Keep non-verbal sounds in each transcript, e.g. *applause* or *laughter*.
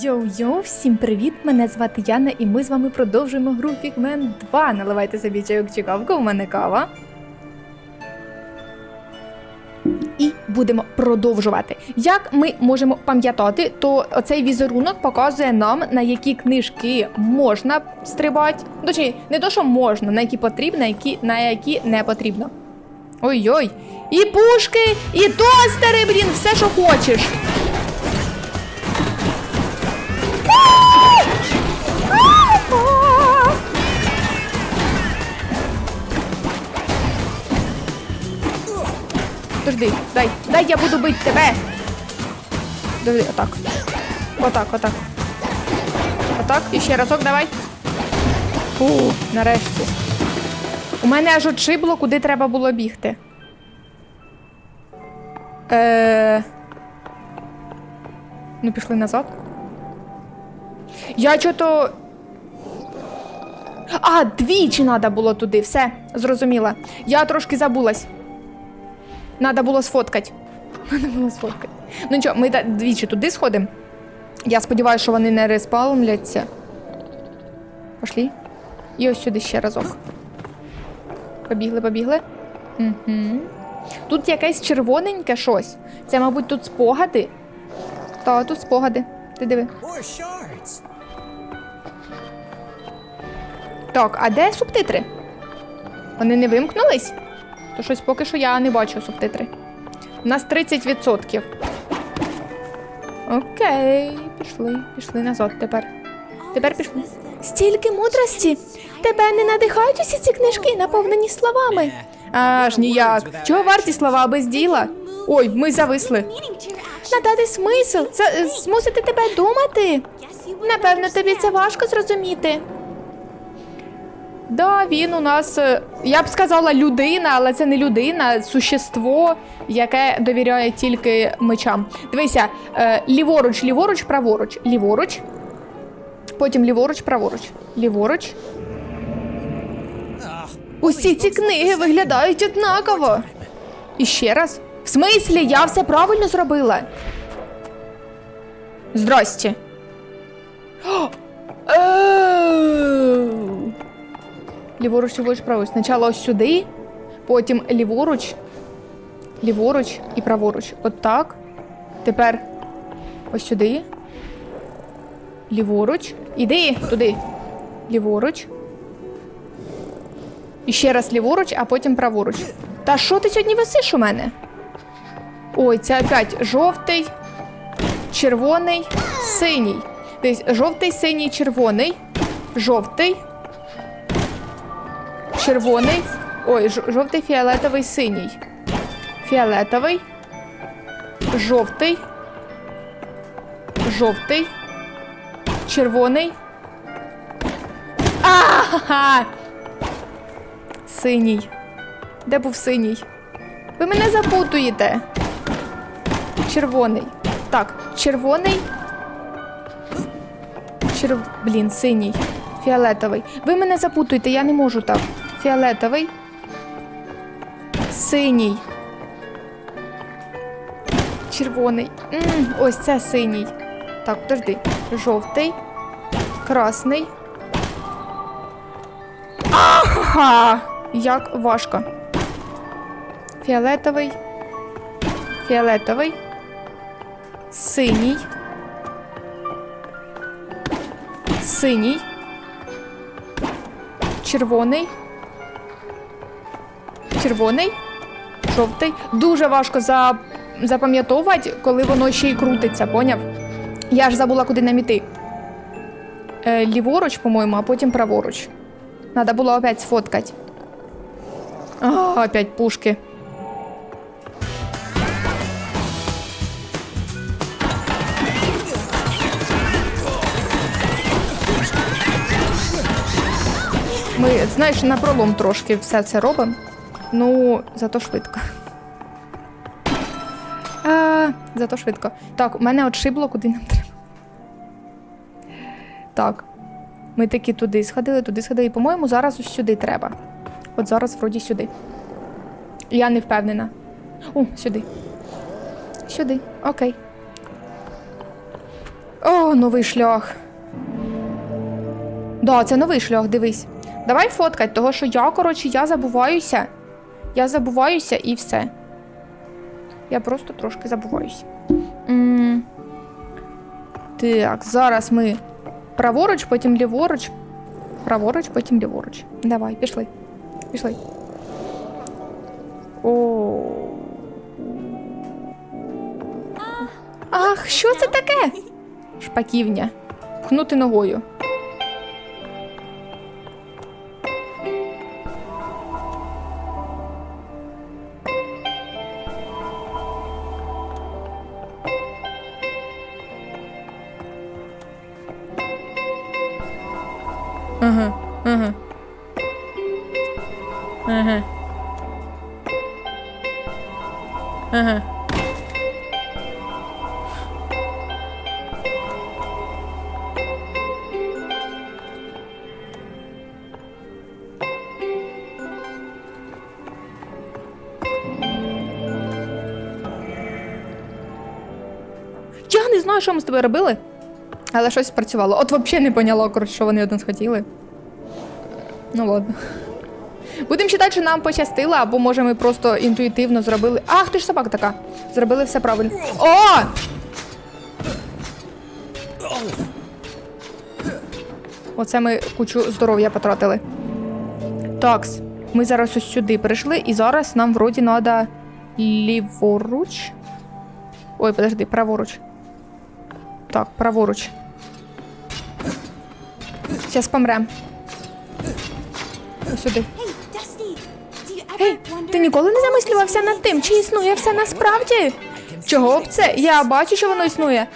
Йоу-йоу, всім привіт! Мене звати Яна, і ми з вами продовжуємо гру Figment 2. Наливайте собі чайок чи кавку, у мене кава. І будемо продовжувати. Як ми можемо пам'ятати, то оцей візерунок показує нам, на які книжки можна стрибати. Точніше, не то, що можна, на які потрібно, які, на які не потрібно. Ой-ой! І пушки, і тостери, блін, все, що хочеш. Подожди, дай, дай я буду бити тебе. Подожди, отак. Отак, отак. Отак. І ще разок давай. Фу, нарешті. У мене аж отшибло, куди треба було бігти. Е... Ну, пішли назад. Я чого-то. А, двічі треба було туди, все, зрозуміла. Я трошки забулась. Надо було сфоткати. Надо було сфоткати. Ну нічого, ми двічі туди сходимо. Я сподіваюся, що вони не респаунляться. Пошлі. І ось сюди ще разок. Побігли, побігли. Угу. Тут якесь червоненьке щось. Це, мабуть, тут спогади. Та, тут спогади. Ти диви. Так, а де субтитри? Вони не вимкнулись? То щось поки що я не бачу субтитри. У нас 30%. Окей, пішли, пішли назад тепер. Тепер пішли. Стільки мудрості! Тебе не надихають усі ці книжки, наповнені словами. Аж ніяк. Чого варті слова без діла? Ой, ми зависли. Надати смисл, за- змусити тебе думати. Напевно, тобі це важко зрозуміти. Да, він у нас, е, я б сказала, людина, але це не людина, существо, яке довіряє тільки мечам. Дивися, е, ліворуч, ліворуч, праворуч, ліворуч. Потім ліворуч, праворуч. Ліворуч. Усі ці книги виглядають однаково. І ще раз. В смислі, я все правильно зробила. Здрасте. *gasps* Ліворуч, ліворуч, праворуч. Спочатку ось сюди, потім ліворуч, ліворуч і праворуч. От так. Тепер ось сюди. Ліворуч. Іди туди. Ліворуч. І ще раз ліворуч, а потім праворуч. Та що ти сьогодні висиш у мене? Ой, це опять жовтий, червоний, синій. Десь жовтий, синій, червоний, жовтий, червоний. Ой, жовтий, фіолетовий, синій. Фіолетовий. Жовтий. Жовтий. Червоний. А-ха-ха! Синій. Де був синій? Ви мене запутуєте. Червоний. Так, червоний. Черв... Блін, синій. Фіолетовий. Ви мене запутуєте, я не можу так. Фіолетовий. Синій. Червоний. м ось це синій. Так, подожди. Жовтий. Красний. Ага! Як важко. Фіолетовий. Фіолетовий. Синій. Синій. Червоний. Червоний. Жовтий. Дуже важко за... запам'ятовувати, коли воно ще й крутиться, поняв? Я ж забула, куди нам іти. Е, ліворуч, по-моєму, а потім праворуч. Надо було опять сфоткати. Опять пушки. Ми, знаєш, на пролом трошки все це робимо. Ну, зато швидко. А, зато швидко. Так, у мене отшибло, куди нам треба. Так. Ми таки туди сходили, туди сходили. І, по-моєму, зараз ось сюди треба. От зараз вроді сюди. Я не впевнена. О, сюди. Сюди. Окей. О, новий шлях. Да, це новий шлях, дивись. Давай фоткать, того що я, коротше, я забуваюся. Я забуваюся і все. Я просто трошки забуваюся. Так, зараз ми праворуч, потім ліворуч. Праворуч, потім ліворуч. Давай, пішли. Пішли. О. Ах, що це таке? Шпаківня. Пхнути ногою. Що ми з тобою робили, але щось спрацювало. От взагалі не поняла, що вони від нас хотіли. Ну ладно. Будемо вважати, що нам пощастило, або може ми просто інтуїтивно зробили. Ах, ти ж собака така. Зробили все правильно. О! Оце ми кучу здоров'я потратили. Такс, ми зараз ось сюди прийшли, і зараз нам вроді треба ліворуч. Ой, подожди, праворуч. Так, праворуч. Зараз помрем. Ось сюди. Гей, ти ніколи не замислювався над тим, чи існує все насправді? Чого б це? Я бачу, що воно існує.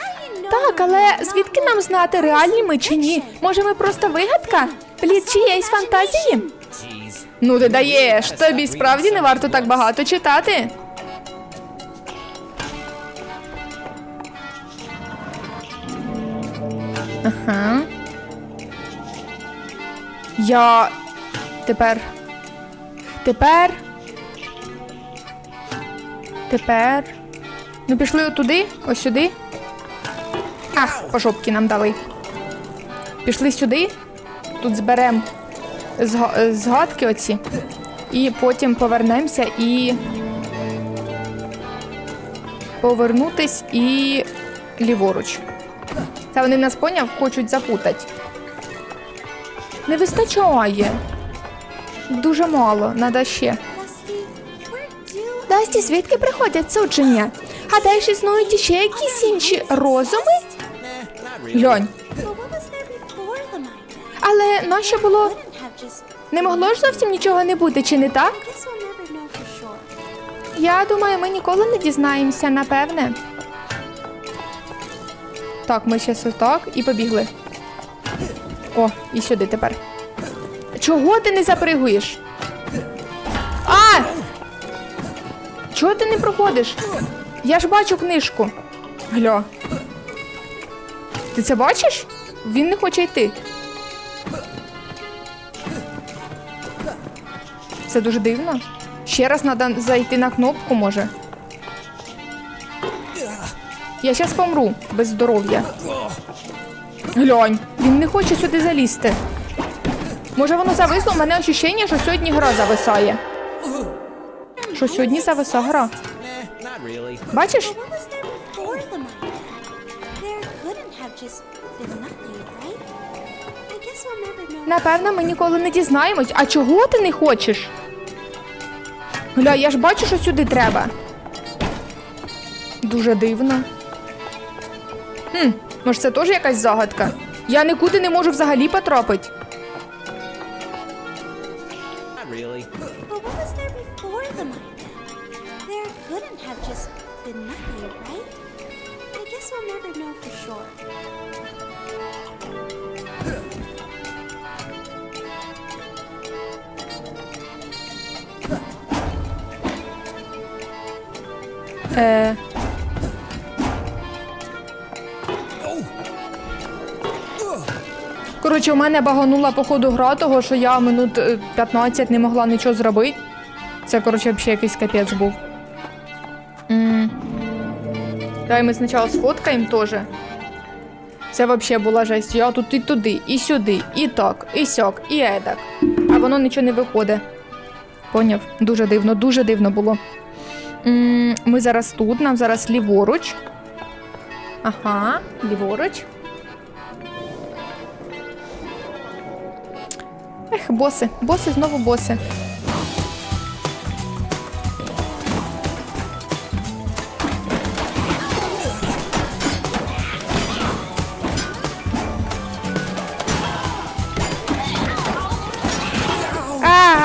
Так, але звідки нам знати, реальні ми чи ні? Може, ми просто вигадка? Плід чиєїсь фантазії? Ну, ти даєш, тобі справді не варто так багато читати. Ага. Я тепер. Тепер. Тепер. Ну, пішли отуди, ось сюди. Ах, по жопки нам дали. Пішли сюди. Тут зберемо згадки оці. І потім повернемося і. Повернутись і ліворуч. Це вони нас поняв, хочуть запутати. Не вистачає. Дуже мало, надо ще. Дасті, звідки приходять судження? Гадаєш, існують іще якісь інші розуми? Mind? Але нащо було? Не могло ж зовсім нічого не бути, чи не так? Я думаю, ми ніколи не дізнаємося, напевне. Так, ми ще отак і побігли. О, і сюди тепер. Чого ти не запригуєш? А! Чого ти не проходиш? Я ж бачу книжку. Гля. Ти це бачиш? Він не хоче йти. Це дуже дивно. Ще раз треба зайти на кнопку, може. Я зараз помру без здоров'я. Глянь, він не хоче сюди залізти. Може воно зависло? У мене ощущення, що сьогодні гра зависає. Що сьогодні зависа гра. Бачиш? Напевно, ми ніколи не дізнаємось. А чого ти не хочеш? Гля, я ж бачу, що сюди треба. Дуже дивно. Хм, може це теж якась загадка? Я нікуди не можу взагалі потрапити. Not Коротше, у мене баганула по ходу гра, того, що я минут е, 15 не могла нічого зробити. Це, коротше, взагалі якийсь капець був. М. Давай ми спочатку сфоткаємо теж. Це взагалі була жесть. Я тут і туди, і сюди, і так, і сяк, і едак. А воно нічого не виходить. Поняв? Дуже дивно, дуже дивно було. М, Ми зараз тут, нам зараз ліворуч. Ага, ліворуч. Боси, боси, знову боси.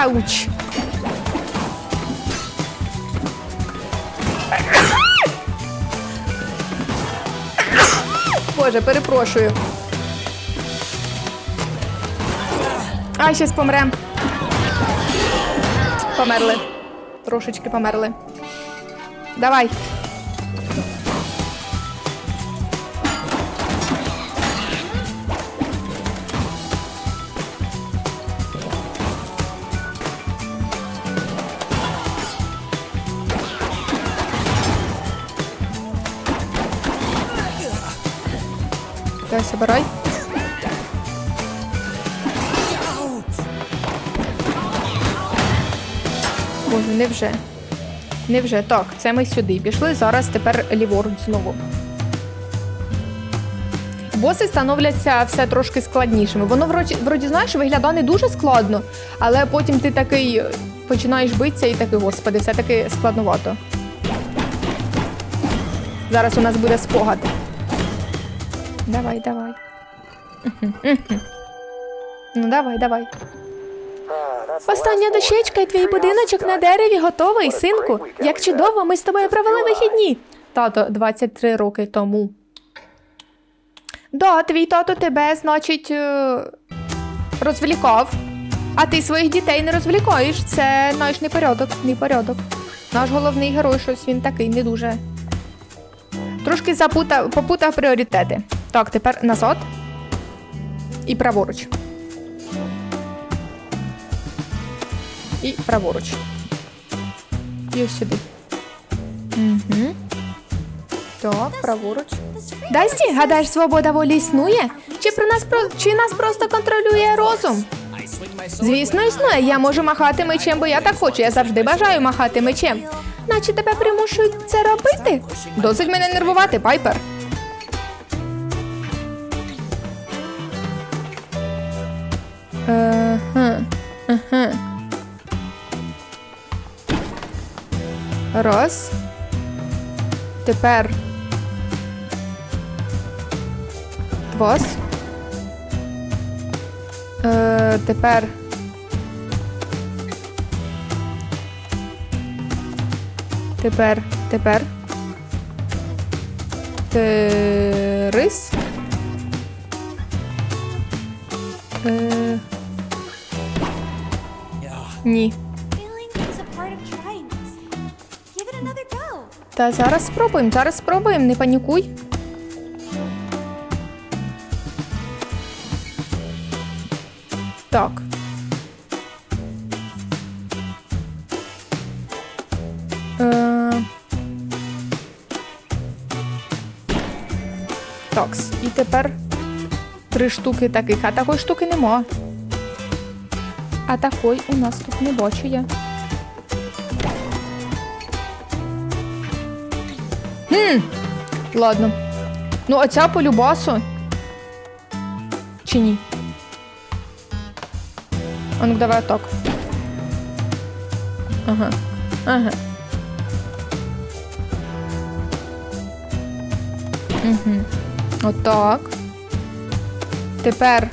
Ауч! Боже, перепрошую. А, щас помрем. Померли. Трошечки померли. Давай. Давай, собирай. Невже. Невже. Так, це ми сюди пішли. Зараз тепер ліворуч знову. Боси становляться все трошки складнішими. Воно вроді, вроді знаєш, виглядає не дуже складно, але потім ти такий е, починаєш битися і такий, господи, все таки складновато. Зараз у нас буде спогад. Давай, давай. Ну, давай, давай. Остання дощечка і твій будиночок на дереві готовий, синку. Як чудово, ми з тобою провели вихідні. Тато, 23 роки тому. Да, твій тато тебе, значить, е, розвлікав. А ти своїх дітей не розвлікаєш. Це наш непорядок, непорядок. Наш головний герой, щось він такий не дуже. Трошки запутав, попутав пріоритети. Так, тепер назад. І праворуч. І праворуч. І ось сюди. Угу. Так, праворуч. Дасті, гадаєш, свобода волі існує? Чи про нас про чи нас просто контролює розум? Звісно, існує. Я можу махати мечем, бо я так хочу. Я завжди бажаю махати мечем. Наче тебе примушують це робити? Досить мене нервувати, Пайпер. Ага, ага. Раз. Тепер. Два. Е, тепер. Тепер, тепер. Терис. Е, ні. Та зараз спробуємо, зараз спробуємо, не панікуй. Так. Е... Такс. І тепер три штуки таких, а такої штуки нема. А такої у нас тут не бачу я. Хм. Ладно. Ну, а ця по любасу. Чи ні? А ну давай так. Ага. Ага. Угу. Отак. Тепер.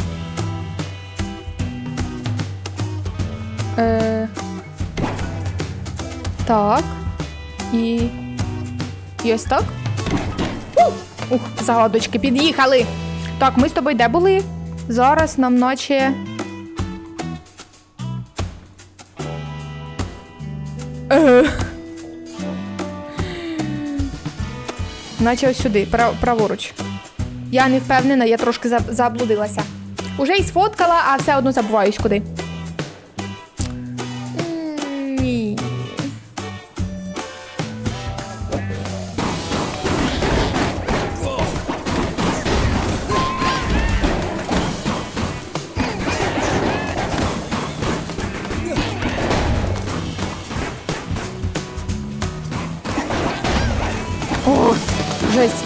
Е... Так. І. І ось так. Ух, загадочки під'їхали. Так, ми з тобою де були? Зараз нам наче. Наче ось сюди, прав- праворуч. Я не впевнена, я трошки за- заблудилася. Уже і сфоткала, а все одно забуваюсь куди.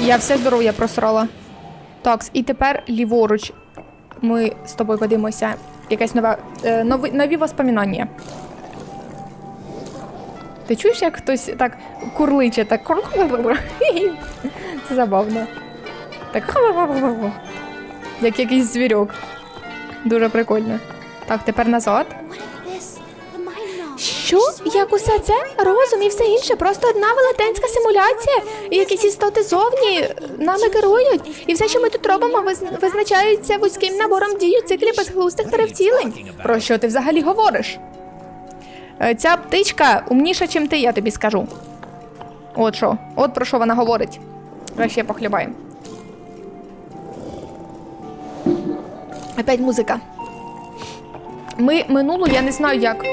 Я все здоров'я просрала. Так, і тепер ліворуч. Ми з тобою подивимося. Якесь нове, е, нові, нові воспоминання. Ти чуєш, як хтось так курличе, так *laughs* Це забавно. Так *laughs* як якийсь звірок. Дуже прикольно. Так, тепер назад. Що? Як усе це? Розум і все інше просто одна велетенська симуляція. Якісь істоти зовні нами керують. І все, що ми тут робимо, визначається вузьким набором дій у циклі безглуздих перевтілень. Про що ти взагалі говориш? Е, Ця птичка умніша, чим ти, я тобі скажу. От що, от про що вона говорить. Давай ще похлібаємо. Опять музика. Ми минулу, я не знаю як.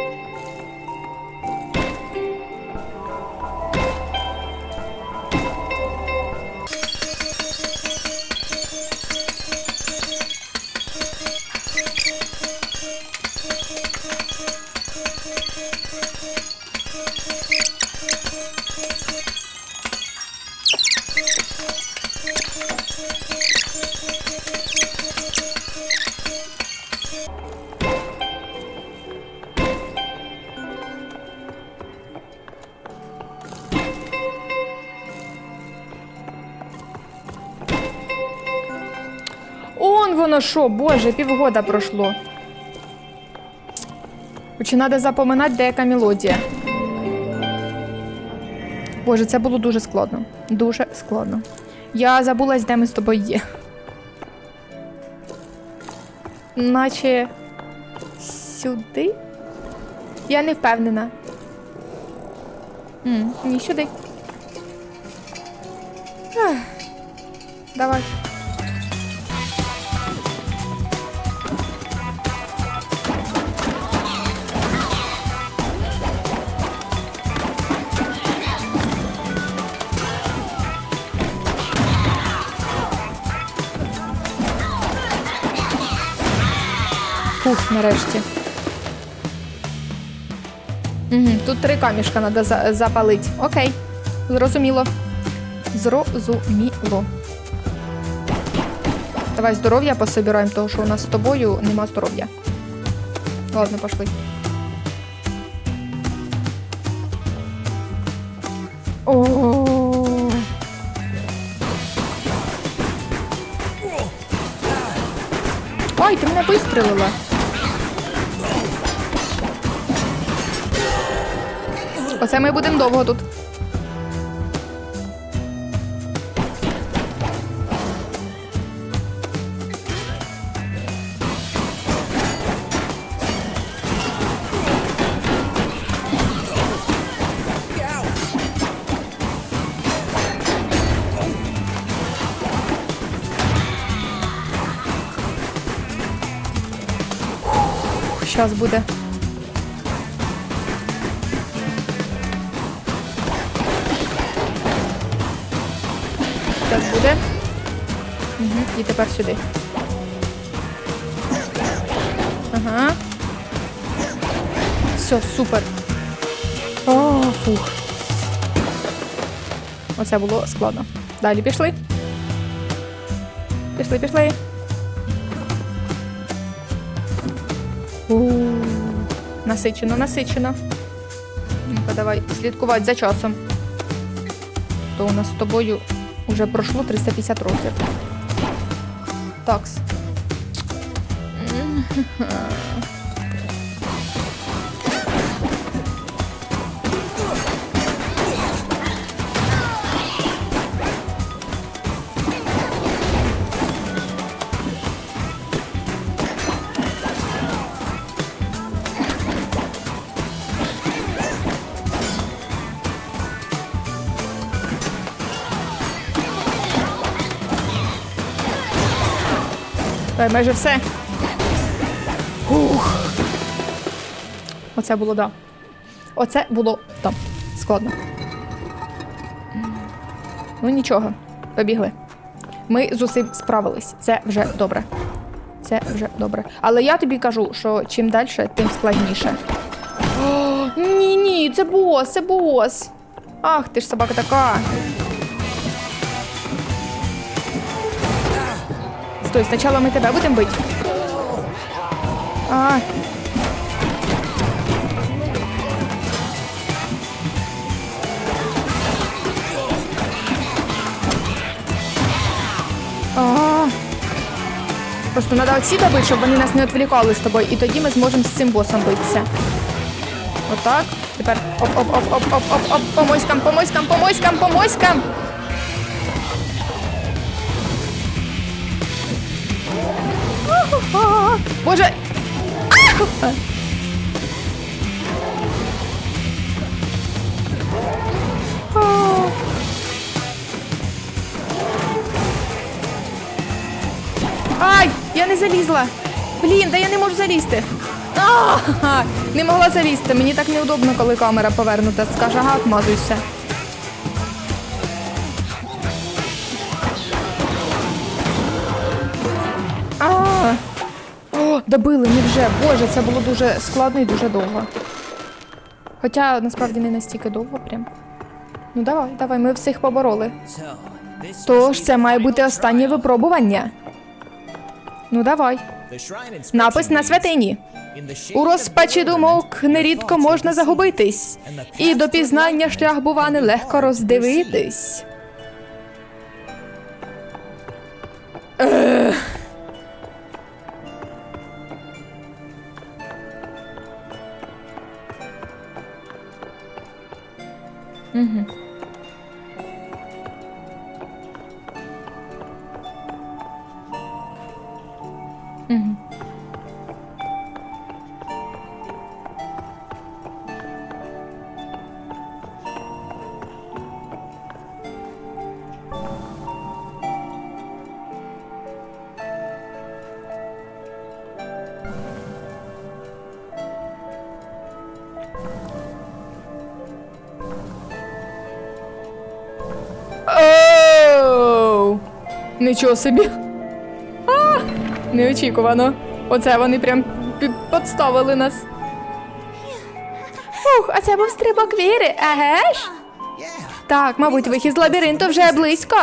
Воно що, боже, півгода пройшло. Чи треба запоминати, де яка мелодія. Боже, це було дуже складно. Дуже складно. Я забулась, де ми з тобою є. Наче сюди? Я не впевнена. М, ні, сюди. Ах. Давай. Фух, нарешті. Угу, тут три камішка треба за- запалити. Окей. Зрозуміло. Зрозуміло. Давай здоров'я пособираємо, тому що у нас з тобою нема здоров'я. Ладно, пошли. О. Ой, ти мене вистрелила. Оце ми будемо довго тут. Щас буде. І тепер сюди. Ага. Все, супер. О, фух. Оце було складно. Далі пішли. Пішли, пішли. У-у-у. Насичено, насичено. Ну-ка, давай слідкувати за часом. То у нас з тобою вже пройшло 350 років. Такс. *laughs* *laughs* Та майже все. Ух. Оце було да. Оце було да. Складно. Ну нічого, побігли. Ми з усім справились. Це вже добре. Це вже добре. Але я тобі кажу, що чим далі, тим складніше. *gasps* О, ні, ні, це бос, це бос. Ах, ти ж собака така. Стой, спочатку ми тебе будемо бити. А. А. Просто треба оці добити, щоб вони нас не відволікали з тобою, і тоді ми зможемо з цим босом битися. Отак. Тепер оп-оп-оп-оп-оп-оп-оп. По моськам, по моськам, А. Ай, я не залізла. Блін, да я не можу залізти. А, не могла залізти. Мені так неудобно, коли камера повернута. Скаже, ага, отмазуйся. А, добили, невже. Боже, це було дуже складно і дуже довго. Хоча насправді не настільки довго прям. Ну давай, давай, ми всіх побороли. Тож це має бути останнє випробування. Ну давай. Напис на святині. "In У розпачі думок нерідко можна загубитись, і до пізнання шлях бува нелегко роздивитись. 嗯 Нічого собі. А, неочікувано. Оце вони прям підставили нас. Фух, а це був стрибок віри, еге ж? Так, мабуть, вихід з лабіринту вже близько.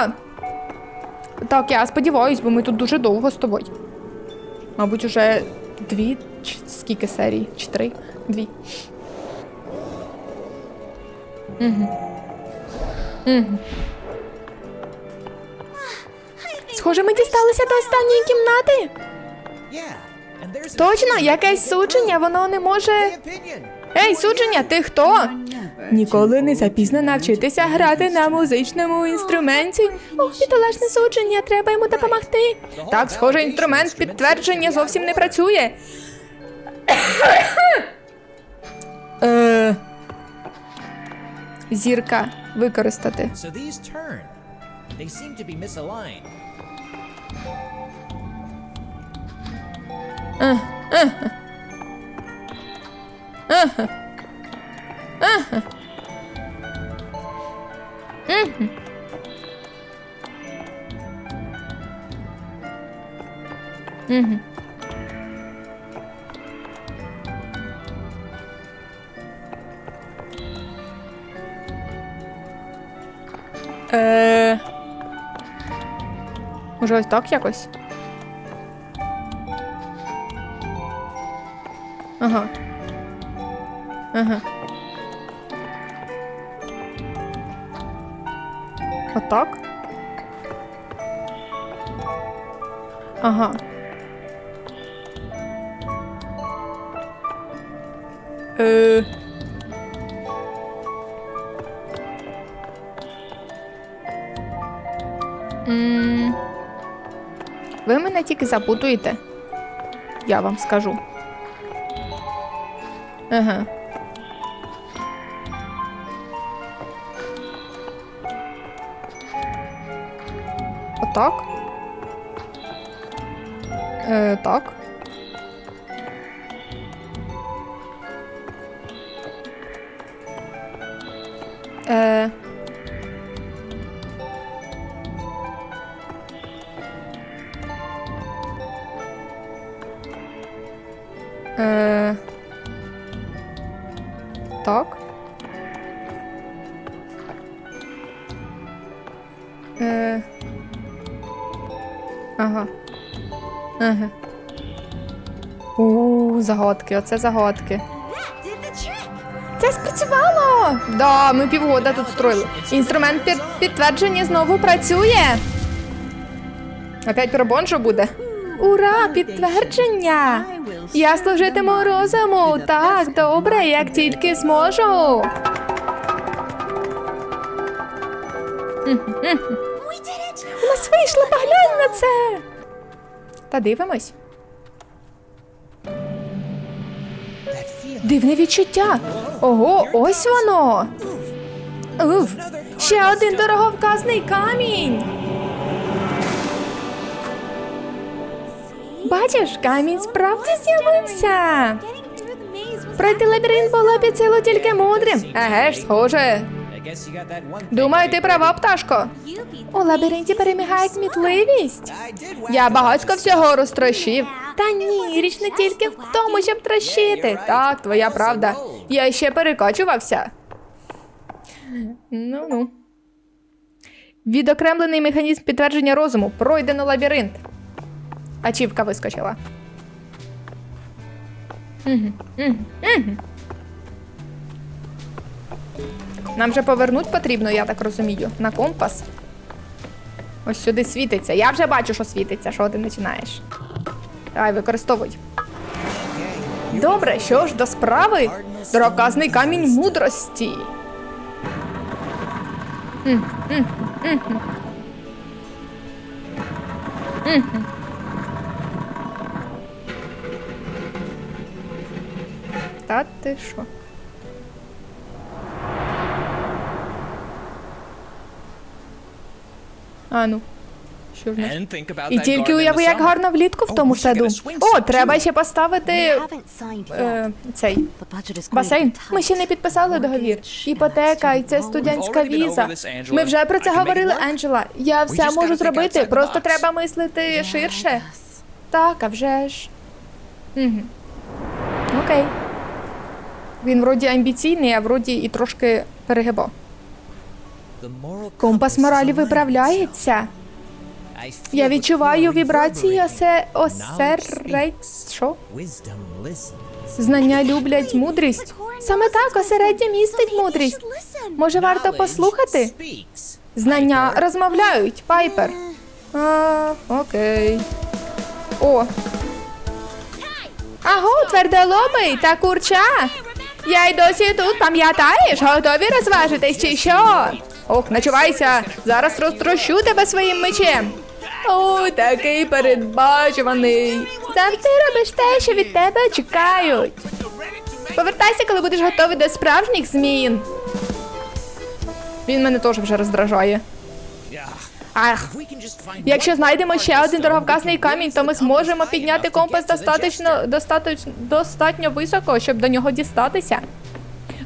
Так, я сподіваюсь, бо ми тут дуже довго з тобою. Мабуть, уже дві чи скільки серій? Чи три? Дві. Угу. Угу. Схоже, ми дісталися до останньої кімнати. Точно, якесь судження, воно не може. Ей, судження, ти хто? Ніколи не запізно навчитися грати на музичному інструменті. Ох, бідолашне судження, треба йому допомогти. Так, схоже, інструмент підтвердження зовсім не працює. Е, Зірка використати. Mm-hmm. Uh... Може ось так якось? Ага. Ага. Отак? Ага. Е... мене тільки запутуєте. Я вам скажу. Ага. Отак. Е, так. Е. загадки, оце загадки. Це спрацювало! Да, ми півгода тут строїли. Інструмент під підтвердження знову працює. Опять про бонжо буде. Ура! Підтвердження! Я служитиму розуму. Так, добре, як тільки зможу. У нас вийшло, поглянь на це. Та дивимось. Дивне відчуття. Ого, ось воно. Уф, ще один дороговказний камінь. Бачиш, камінь справді з'явився. Пройти лабіринт було під силу тільки мудрим. Еге ж, схоже. Думаю, ти права, пташко. У лабіринті перемігає кмітливість. Я багатько всього розтрощив. Та ні, річ не тільки в тому, щоб трощити. Так, твоя правда. Я ще перекачувався. Ну ну. Відокремлений механізм підтвердження розуму. Пройдено лабіринт. Ачівка вискочила. Мгм, мгм, мгм. Нам же повернуть потрібно, я так розумію, на компас. Ось сюди світиться. Я вже бачу, що світиться, що ти починаєш. Давай, використовуй. Добре, що ж до справи? Дороказний камінь мудрості. М. Та ти що? А ну. Що в нас? And think about І that тільки garden in уяви, the як summer. гарно влітку в Oh, тому we should get a саду. swing О, set, треба too. ще поставити е, цей басейн. Ми ще не підписали договір. Іпотека і це студентська We've already been віза. over this, Angela. Ми вже про це I can make it говорили, work. Анджела. Я все just можу gotta think зробити, outside the просто box. треба мислити ширше. Так, а вже ж. Угу. Окей. Він вроді амбіційний, а вроді і трошки перегибав. Компас моралі виправляється. Я відчуваю вібрації осе? Знання люблять мудрість. Саме так осереддя містить мудрість. Може, варто послухати? Знання розмовляють, Пайпер. А, окей. О. Аго, твердолобий та курча. Я й досі тут, пам'ятаєш? Готові розважитись чи що? Ох, начувайся, зараз розтрощу тебе своїм мечем. О, такий передбачуваний. Завжди робиш те, що від тебе чекають. Повертайся, коли будеш готовий до справжніх змін. Він мене теж вже роздражає. Ах, якщо знайдемо ще один дороговказний камінь, то ми зможемо підняти компас достатньо, достатньо, достатньо високо, щоб до нього дістатися.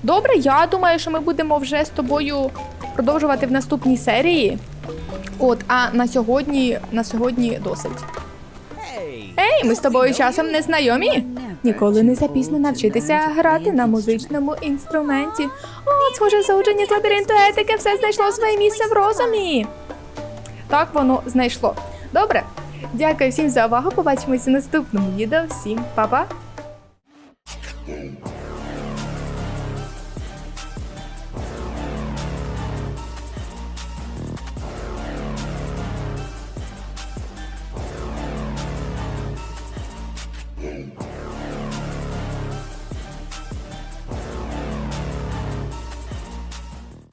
Добре, я думаю, що ми будемо вже з тобою продовжувати в наступній серії. От, а на сьогодні, на сьогодні досить. Ей, ми з тобою часом не знайомі? Ніколи не запізно навчитися грати на музичному інструменті. От, схоже, заудження з лабіринту етики все знайшло своє місце в розумі. Так воно знайшло. Добре. Дякую всім за увагу. Побачимося в наступному відео. Всім па-па! Oh.